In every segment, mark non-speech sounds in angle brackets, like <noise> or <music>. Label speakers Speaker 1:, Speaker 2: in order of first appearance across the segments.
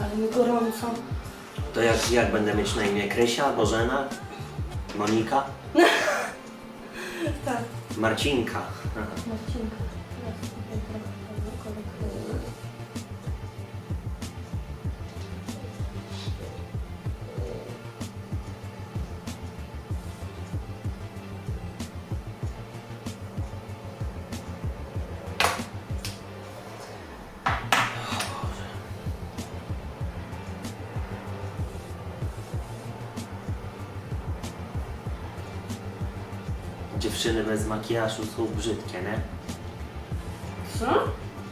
Speaker 1: ale mi gorąco.
Speaker 2: To jak, jak będę mieć na imię? Krysia, Bożena, Monika, <laughs>
Speaker 1: Tak.
Speaker 2: Marcinka. Aha.
Speaker 1: Marcinka. <laughs>
Speaker 2: Dziewczyny bez makijażu są brzydkie, nie?
Speaker 1: Co?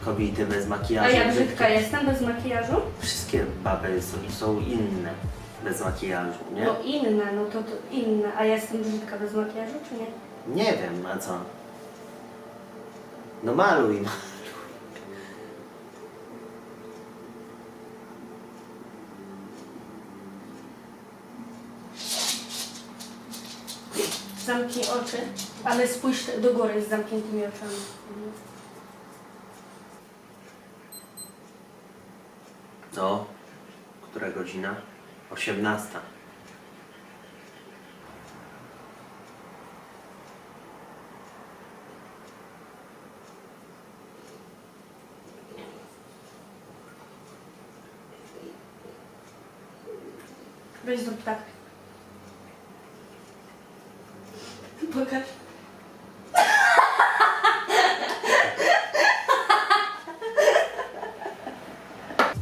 Speaker 2: Kobiety bez
Speaker 1: A
Speaker 2: makijażu
Speaker 1: ja
Speaker 2: brzydkie.
Speaker 1: brzydka jestem bez makijażu?
Speaker 2: Wszystkie baby są, są inne bez makijażu, nie?
Speaker 1: No inne, no to, to inne. A ja jestem brzydka bez makijażu, czy nie?
Speaker 2: Nie wiem, a co? No maluj.
Speaker 1: Zamknij oczy, ale spójrz do góry z zamkniętymi oczami.
Speaker 2: No, która godzina? 18.
Speaker 1: Weź zrób tak. Pokaż.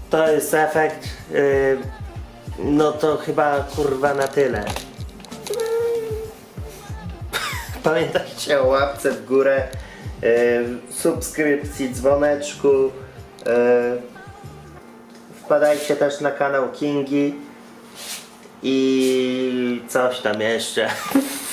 Speaker 2: To jest efekt. Yy, no to chyba kurwa na tyle. <laughs> Pamiętajcie o łapce w górę, yy, subskrypcji, dzwoneczku. Yy, wpadajcie też na kanał Kingi i coś tam jeszcze. <laughs>